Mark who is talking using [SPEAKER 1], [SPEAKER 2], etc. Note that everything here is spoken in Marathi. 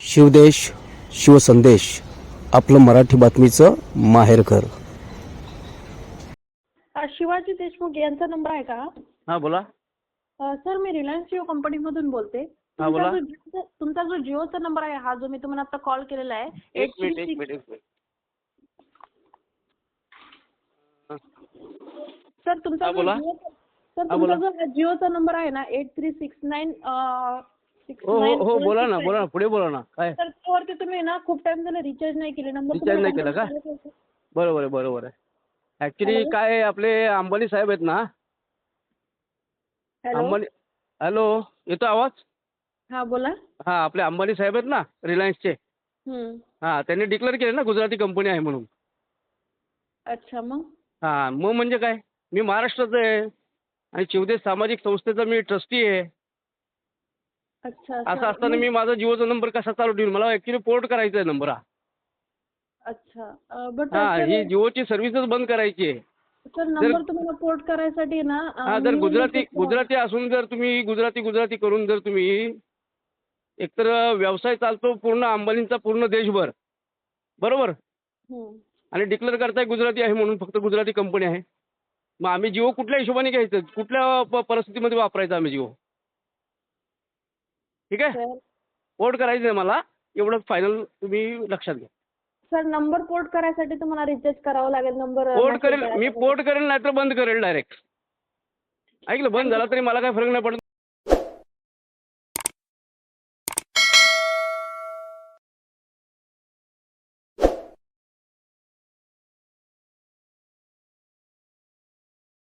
[SPEAKER 1] शिवदेश शिवसंदेश आपलं मराठी बातमीचं माहेरघर
[SPEAKER 2] अ, शिवाजी देशमुख यांचा नंबर आहे का
[SPEAKER 3] हा बोला
[SPEAKER 2] अ, सर मी रिलायन्स जिओ कंपनीमधून बोलते
[SPEAKER 3] हा,
[SPEAKER 2] तुमचा
[SPEAKER 3] बोला.
[SPEAKER 2] जो जिओचा- तुमचा जो जिओचा नंबर आहे हा जो मी तुम्हाला आता कॉल केलेला आहे
[SPEAKER 3] एक मिनिट एक मिनिट एक मिनिट
[SPEAKER 2] सर तुमचा
[SPEAKER 3] हा,
[SPEAKER 2] जो
[SPEAKER 3] बोला.
[SPEAKER 2] जिओ सर
[SPEAKER 3] हा,
[SPEAKER 2] तुमचा
[SPEAKER 3] बोला.
[SPEAKER 2] जो हा जिओचा नंबर आहे ना एट थ्री सिक्स नाईन
[SPEAKER 3] हो हो हो बोला ना बोला ना पुढे बोला ना काय?
[SPEAKER 2] तर त्यावरती तुम्ही ना खूप टाइम झाला रिचार्ज नाही केले नंबर
[SPEAKER 3] Recharge नाही केला का? बरोबर आहे बरोबर आहे. ऍक्च्युली? काय आपले अंबानी साहेब आहेत ना? अंबानी हॅलो येतो आवाज?
[SPEAKER 2] हा बोला.
[SPEAKER 3] हा आपले अंबानी साहेब आहेत ना रिलायन्सचे. हा त्यांनी डिक्लेअर केलं ना गुजराती कंपनी आहे म्हणून.
[SPEAKER 2] अच्छा मग?
[SPEAKER 3] हा मग म्हणजे काय? मी महाराष्ट्राचं आहे आणि शिवदेश सामाजिक संस्थेचा मी ट्रस्टी आहे.
[SPEAKER 2] अच्छा
[SPEAKER 3] असं. असताना मी माझा जिओचा नंबर कसा चालू ठेवून? मला ऍक्च्युली पोर्ट करायचा आहे नंबर हा.
[SPEAKER 2] अच्छा. बट
[SPEAKER 3] हा ही जिओची सर्व्हिसच बंद करायची आहे.
[SPEAKER 2] सर नंबर तुम्हाला पोर्ट करायसाठी ना
[SPEAKER 3] हा जर गुजराती. गुजराती असून जर तुम्ही गुजराती गुजराती करून जर तुम्ही एकतर व्यवसाय चालतो पूर्ण अंबानींचा पूर्ण देशभर. बरोबर?
[SPEAKER 2] हम्म.
[SPEAKER 3] आणि डिक्लेअर करताय गुजराती आहे म्हणून फक्त गुजराती कंपनी आहे. मग आम्ही जिओ कुठल्या हिशोबाने घ्यायचं? कुठल्या परिस्थितीमध्ये वापरायचं आम्ही जिओ? ठीक आहे?
[SPEAKER 2] सर.
[SPEAKER 3] पोर्ट करायचं आहे मला. एवढं फायनल तुम्ही लक्षात घ्या.
[SPEAKER 2] सर नंबर पोर्ट करायसाठी तुम्हाला रिचार्ज करावं लागेल. नंबर
[SPEAKER 3] पोर्ट करेल. मी पोर्ट करेल नाही तर बंद करेल डायरेक्ट ऐकलं? बंद झाला तरी मला काय फरक नाही पडत.